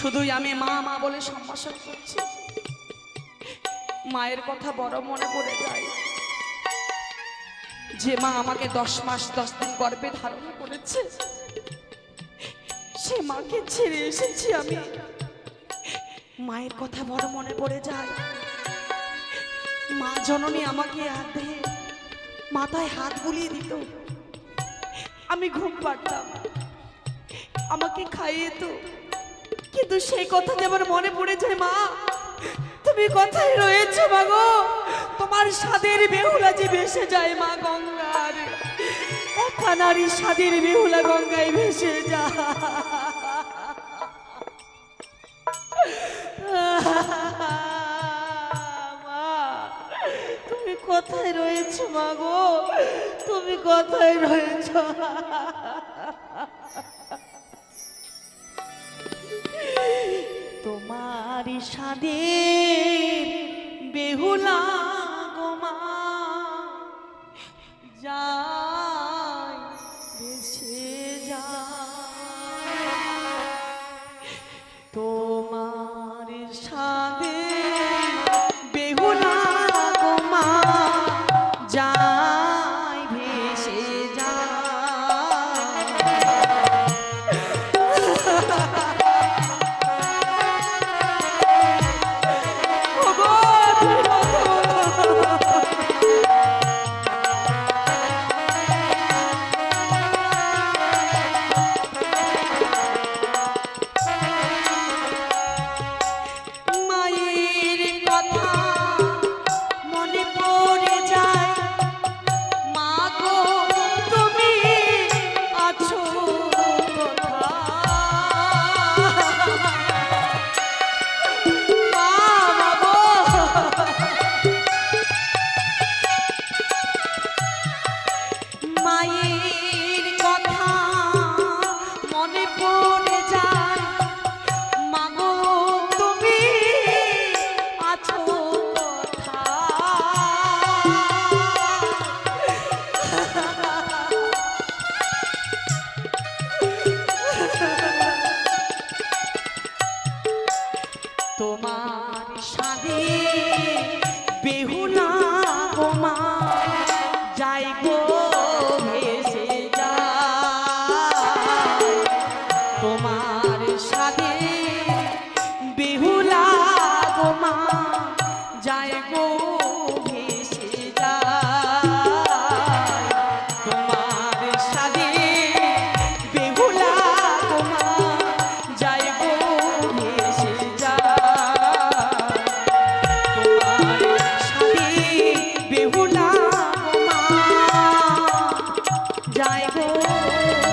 শুধুই আমি মা মা বলে সম্ভাষণ করছি। মায়ের কথা বড় মনে পড়ে যায়। যে মা আমাকে দশ মাস, দশ দিন গর্ভে ধারণ করেছে, সে মাকে ছেড়ে এসেছি আমি। মায়ের কথা বড় মনে পড়ে যায়। মা জননী আমাকে হাত দিয়ে মাথায় হাত বুলিয়ে দিত। আমি ঘুম পাড়তাম। আমাকে খাইয়ে তো কিন্তু সেই কথা আমার মনে পড়ে যায়, মা, তুমি কোথায় রয়েছো, মা গো? তোমার স্বাদের বেহুলা যে ভেসে যায়, মা গঙ্গার। একা নারী স্বাদের বেহুলা গঙ্গায় ভেসে মা, তুমি কোথায় রয়েছো, মা গো? তুমি কোথায় রয়েছো? তোমার সাদে বেহুলা গোমা তোমার সাদে বেহুলা গোমা যাই গো গো